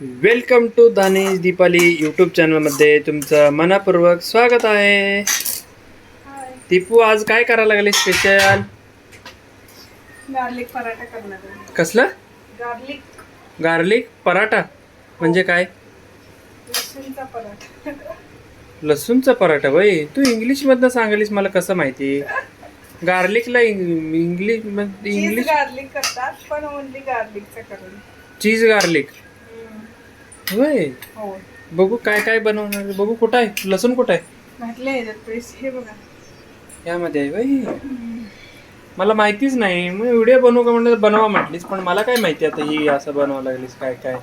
Welcome to Danesh Deepali YouTube चॅनलमध्ये तुमचं मनापूर्वक स्वागत आहे. दीपू आज काय करायला लागले स्पेशल गार्लिक पराठा करणार कसलं? Garlic garlic paratha? म्हणजे काय? लसूणचा पराठा. लसूणचा पराठा बाई तू इंग्लिशमधनं सांगलीस मला कसं माहिती? गार्लिकला इंग- इंग्लिश इंग्लिश गार्लिक करतात पण ओनली गार्लिकचा करून. चीज गार्लिक होय. हो. बघू काय काय बनवणार बघू कुठं आहे? लसूण कुठं आहे? घातले हे बघा. यामध्ये आहे बाई मला माहितीच नाही. मग व्हिडिओ बनवू का म्हणलं बनवा म्हटलीस. पण मला काय माहिती आता ही असं बनवावं लागलीस काय काय.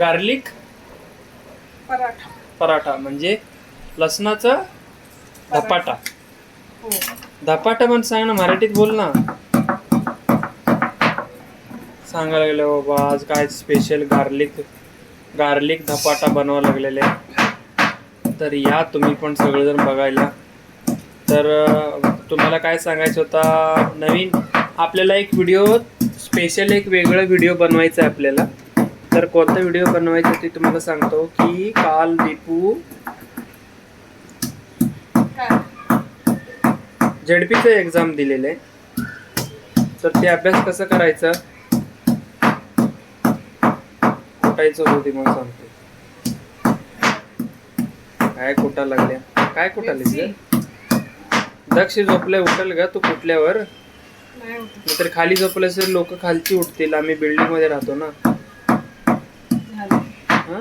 गार्लिक? पराठा. पराठा. म्हणजे लसणाचा धपाटा. हो. धपाटा पण सांग ना मराठीत बोल ना. सांगायला गेलं बाबा आज काय स्पेशल गार्लिक गार्लिक धपाटा बनवा लागलेले तर या तुम्ही पण सगळेजण बघायला. तर तुम्हाला काय सांगायचं होता नवीन? आपल्याला एक व्हिडिओ स्पेशल एक वेगळं व्हिडिओ बनवायचा आहे आपल्याला. तर कोणता व्हिडिओ बनवायचा ते तुम्हाला सांगतो की काल दीपू झेडपीचं एक्झाम दिलेलं आहे. तर ते अभ्यास कसं करायचं? कुटायचं होती मग सांगतो काय कुटा लागल्या? काय कुठा मिरची. दक्ष झोपल्या उठल का तू कुठल्यावर? नाहीतर खाली झोपलं असेल लोक खालची उठतील आम्ही बिल्डिंगमध्ये राहतो ना. हा.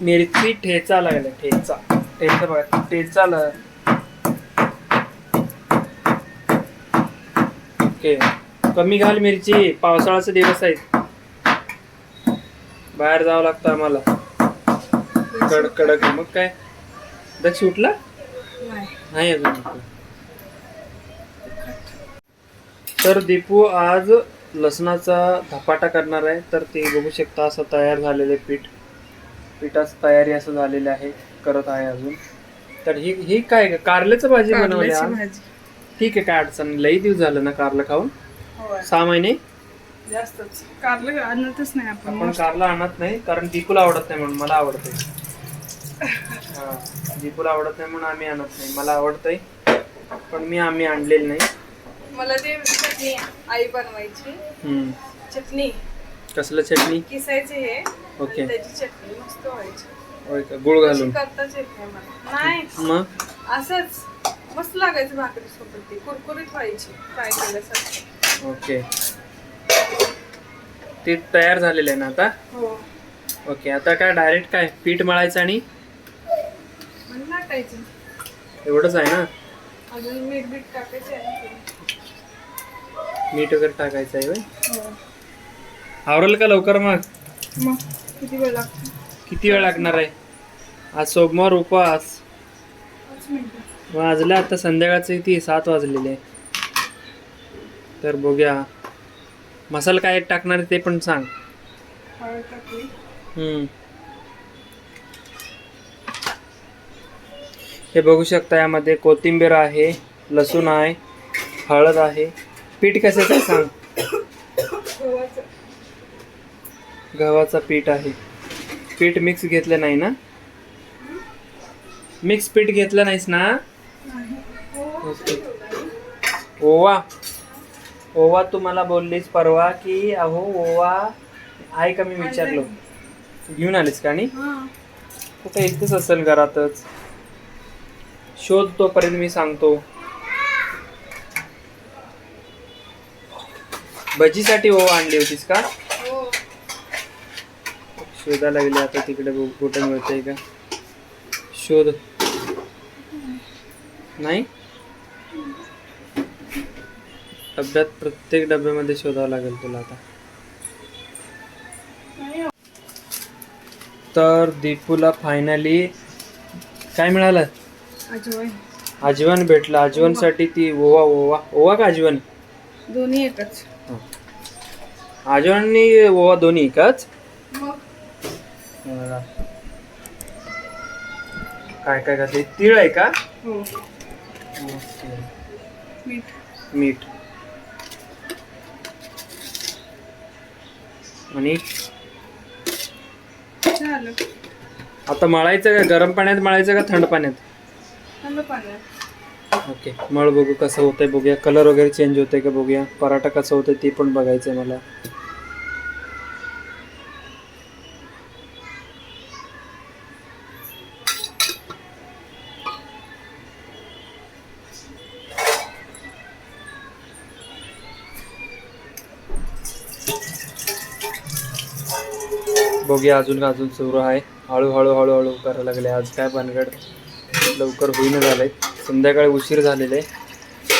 मिरची ठेचा लागला ठेचा. ठेचा बघा ठेचा ओके. कमी घाल मिरची. पावसाळ्याचे दिवस आहेत. बाहेर जावं लागतं आम्हाला. कड कडक मग काय? दक्ष उठला? नाही. नाही अजून. तर दीपू आज लसणाचा धपाटा करणार आहे. तर ते बघू शकता असं तयार झालेलं आहे पीठ. पिठाची तयारी असं झालेलं आहे. करत आहे अजून. तर ही ही काय? कारल्याचं भाजी बनवली ठीक आहे काय अडचण नाही. लई दिवस झालं ना कारलं खाऊन. सहा महिने? जास्तच. कारलं आणतच नाही आपण आपण कारला आणत नाही कारण दीपूला आवडत नाही म्हणून मला आवडते हा दीपूला आवडत नाही म्हणून आम्ही आणत नाही. मला आवडतंय पण मी आम्ही आणलेलं नाही. मला ते चटणी आई बनवायची. हम्म. चटणी. कसलं चटणी? किसायचे हे. ओके. आणि त्याची चटणी मस्त व्हायची. होय का? गुळ अशी घालून करताच येत नाही मला. नाही. मग? असंच. मस्त लागायचं भाकरी सोबत ती. कुरकुरीत व्हायची फ्राय केल्यासारखं. ओके. ते तयार झालेलं आहे ना आता? हो. ओके आता काय डायरेक्ट काय पीठ मळायचं आणि? एवढंच आहे ना? अजून मीठ बीठ टाकायचं आहे. ना मीठ वगैरे टाकायचं आहे होय. हो. आवरेल का लवकर मग? मग किती वेळ लागतो? किती वेळ लागणार आहे? आज सोमवार उपवास. पाच मिनिटं. वाजले आता संध्याकाळचे ती सात वाजलेले तर बघूया. मसाला काय टाकणार ते पण सांग. हम्म. हे बघू शकता यामध्ये कोथिंबीर आहे लसूण आहे हळद आहे. पीठ कशाचं सांग. गव्हाचं पीठ आहे. पीठ मिक्स घेतलं नाही ना? मिक्स पीठ घेतलं नाहीस ना? ओके. ओवा ओवा तू मला बोललीस परवा की अहो ओवा आहे का मी विचारलो. घेऊन आलीस का आणि? कुठे इथेच असेल घरातच. शोध तोपर्यंत मी सांगतो. भजीसाठी ओवा आणली होतीस का? हो. शोधायला लागले आता तिकडे कुठं मिळतंय का? शोध. नाही? डब्यात प्रत्येक डब्यामध्ये शोधावं लागेल तुला आता. तर दीपूला फायनली काय मिळालं? अजवाईन आजीवन भेटलं. आजीवनसाठी ती ओवा ओवा. ओवा का आजीवन? दोन्ही एकच. आजीवन आणि ओवा दोन्ही एकाच? मग? काय काय घातले तीळ आहे का? हो. मीठ. मीठ आणि आता मळायचं का? गरम पाण्यात मळायचं का थंड पाण्यात? थंड पाण्यात. ओके. मळ बघू कसं होतंय बघूया. कलर वगैरे चेंज होतंय का बघूया? पराठा कसं होतंय ते पण बघायचंय मला. बघूया अजून अजून सुरू आहे. हळूहळू हळूहळू करायला लागले. आज काय भानगड लवकर होईन झालंय. संध्याकाळी उशीर झालेले.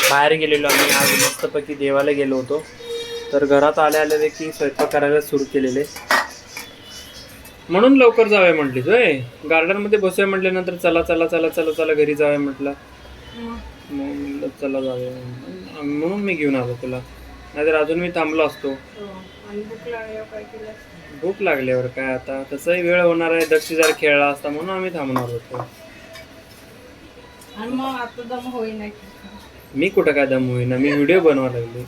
बाहेर गेलेलो आम्ही. आज मस्तपैकी देवाला गेलो होतो. तर घरात आले आलेले की स्वयंपाक करायला सुरू केलेले. म्हणून लवकर जाऊया म्हटली होय. गार्डनमध्ये बसूया म्हटल्यानंतर चला चला चला चला चला घरी जाऊया म्हटलं. म्हणून मग चला जाऊया. म्हणून मी घेऊन आलो तुला. नाहीतर अजून मी थांबलो असतो. भूक लागल्यावर काय आता. तसंही वेळ होणार आहे दक्ष जर खेळला असता म्हणून आम्ही थांबणार होतो. आणि मग आता दम होईना मी कुठं काय दम होईना? मी व्हिडिओ बनवा लागले.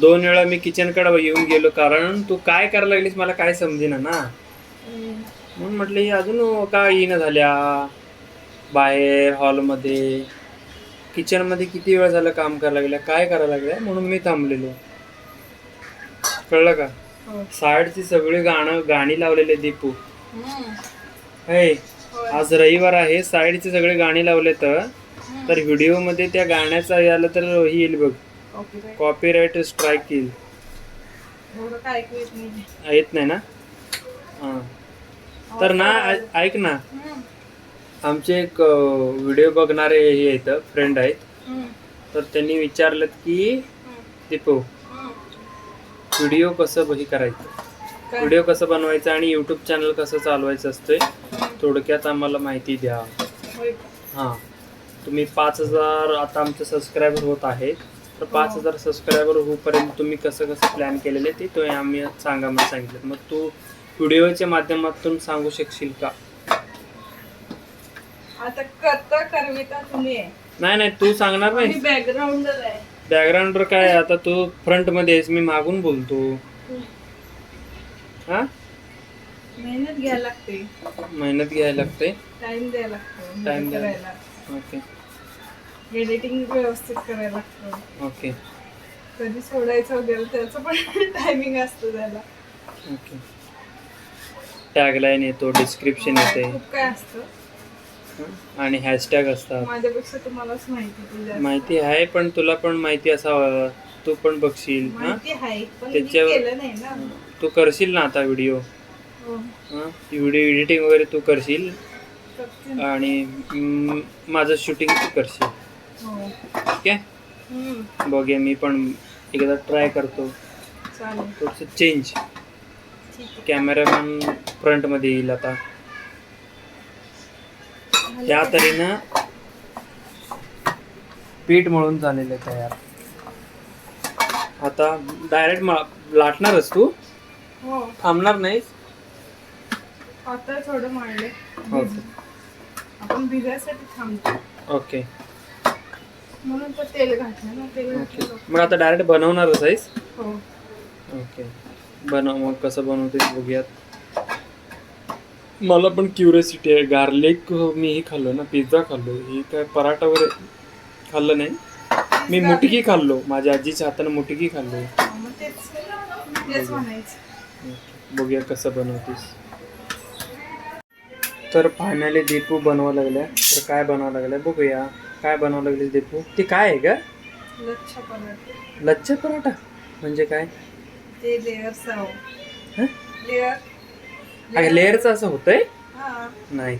दोन वेळा मी किचनकडे येऊन गेलो कारण तू काय करायला लागलीस मला काय समजेना ना. म्हणून म्हटलं ही अजून का येणं झाल्या? बाहेर हॉलमध्ये. किचनमध्ये किती वेळ झालं काम करायला लागल्या? काय करायला लागल्या? म्हणून मी थांबलेलो. कळलं का? हो. साईडची सगळी गाणं गाणी लावलेले दीपू हं. हे. आज रविवार आहे साईडची सगळी गाणी लावले तर हं. तर व्हिडिओमध्ये त्या गाण्याचा याला तर ही येईल बघ. कॉपीराईट स्ट्राईक येईल येत नाही ना हा तर ना ऐ- ऐक ना हं. आमचे एक व्हिडिओ बघणारे हे आहेत फ्रेंड आहेत हं. तर त्यांनी विचारलं की हं. दीपू हं. व्हिडिओ कसं बही करायचं? व्हिडिओ कसं बनवायचं आणि यूट्यूब चॅनल कसं चालवायचं असतंय थोडक्यात आम्हाला माहिती द्या? हां तुम्ही पाच हजार आता आमचे सबस्क्रायबर होत आहेत तर पाच हो. हजार सबस्क्रायबर होईपर्यंत तुम्ही कसं कसं प्लॅन केलेले ते तो आम्ही सांगा मला सांगितलं मग तू व्हिडिओच्या माध्यमातून सांगू शकशील का आता करता करविता तुम्ही नाही नाही तू सांगणार नाही बॅकग्राऊंडर आहे बॅकग्राऊंडवर काय आता तू फ्रंटमध्ये आहेस मी मागून बोलतो. हा? मेहनत घ्यायला लागते. मेहनत घ्यायला लागते? टाइम द्यायला लागतो Time द्यायला. करायला ओके एडिटिंग व्यवस्थित करायला लागतं. ओके कधी सोडायचं वगैरे त्याचं पण टायमिंग असतं त्याला. ओके टॅगलाईन येतो डिस्क्रिप्शन येते. खूप काय असतं? आणि हॅशटॅग असतात. माझ्यापेक्षा तुम्हालाच माहिती आहे पण तुला पण माहिती असावं. तू पण बघशील हा? माहिती आहे पण मी त्याच्यावर- केलं नाही ना. तू करशील ना आता व्हिडिओ हो. व्हिडिओ एडिटिंग वगैरे तू करशील? करते ना. आणि म, माझं शूटिंग तू करशील. हो. ठीक आहे? हम्म. बघूया मी पण एकदा ट्राय करतो. चालेल. थोडंसं चेंज ठीक आहे. कॅमेरामॅन फ्रंटमध्ये येईल आता. त्या तऱ्हेनं पीठ मळून झालेलं आहे तयार. आता डायरेक्ट लाटणारच तू? हो. थांबणार नाहीस? आता थोडं ओके. आपण भिजायसाठी थांबतो. ओके. म्हणून तर तेल घातलं ना तेल मग आता डायरेक्ट बनवणारच आहेस? हो. ओके. बनव मग कसं बनवतेस बघूयात. मला पण क्युरियोसिटी आहे. गार्लिक मीही खाल्लो ना पिझ्झा खाल्लो. ही काय पराठा वगैरे खाल्लं नाही. मी मुटकी खाल्लो. माझ्या आजीच्या हाताने मुटकी खाल्लो. हा, बघूया. कसं बनवतेस. तर फायनली दीपू बनवा लागल्या. तर काय बनवावं लागल्या बघूया. काय बनवावं लागले दीपू? ते काय आहे का लच्छ पराठे. लच्छा पराठा? म्हणजे काय? ते लेअर लेअर लेअरचं असं होतंय? हा. नाही.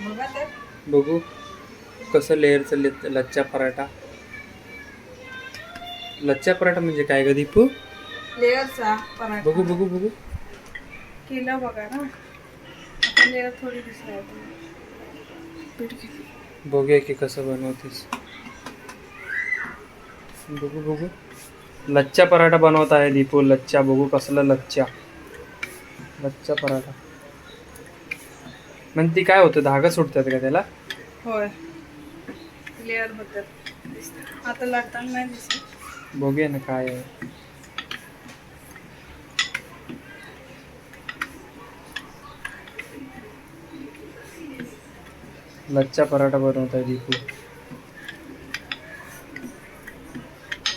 बघा तर बघू. कसं लेअरचं ले- लच्छा पराठा? लच्छा पराठा म्हणजे काय ग दीपू? लेअरचा पराठा. बघू बघू बघू. केला बघा ना. आता लेअर थोडी दिसणार पीठ घे. बघूया की कसं बनवतेस. बघू बघू. लच्छा पराठा बनवत आहे दीपू. लच्छा बघू कसला लच्छा लच्छा पराठा. म्हणजे ती काय होतं धागा सुटतात का त्याला? होय. लेअर होतात आता लाटताना नाही दिसत. बघूया ना काय आहे. लच्छा पराठा बनवत आहे दीपू.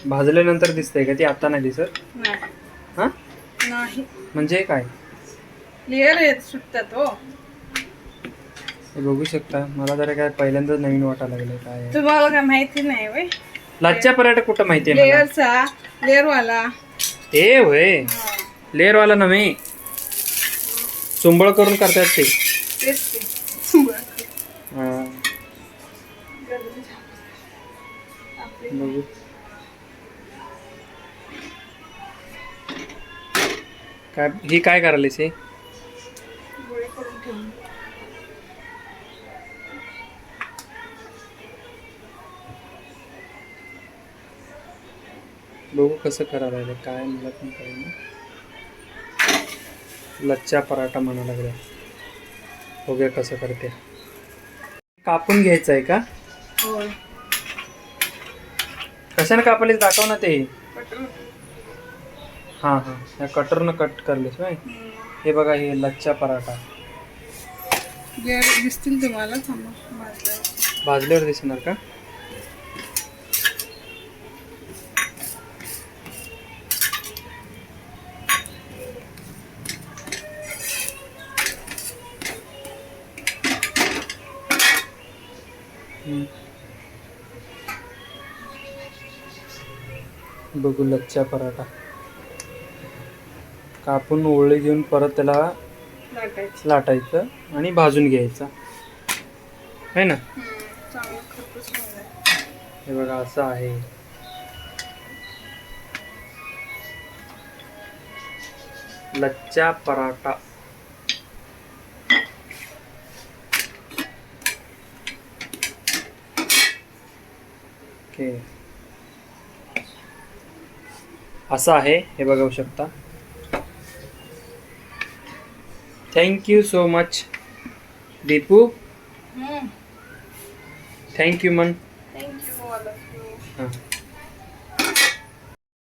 भाजल्यानंतर दिसतंय का? ती आता नाही दिसत? हा? नाही. म्हणजे काय? लेअर येत सुटतात हो हे बघू शकता. मला जरा काय पहिल्यांदाच नवीन वाटायला लागलं काय. आहे. तुम्हाला काय माहिती नाही वय पराठा कुठं माहिती आहे मला? लेअरचा लेअरवाला हे. होय लेअरवाला नव्हे चुंबळ करून करतात ते. तेच ते हा, बघू. काय ही काय करायलीस हे? बघू कसं करायला लागलं काय मला पण कळेना लच्छा पराठा म्हणा लागल्या बघूया कसं करते. कापून घ्यायचं आहे का? होय. कशाने कापलीस? दाखव ना ते. हां हां. या कटरनं कट करलीस होय? हे बघा हे लच्छा पराठा. दिसतील तुम्हाला. भाजल्यावर दिसणार का? बघू लच्छा पराठा. कापून ओळी घेऊन परत त्याला लाटायचं. आणि भाजून घ्यायचं. है ना. हे बघा असं आहे. लच्छा पराठा. ओके. असं आहे हे बघू शकता. Thank you so much Deepu thank you man thank you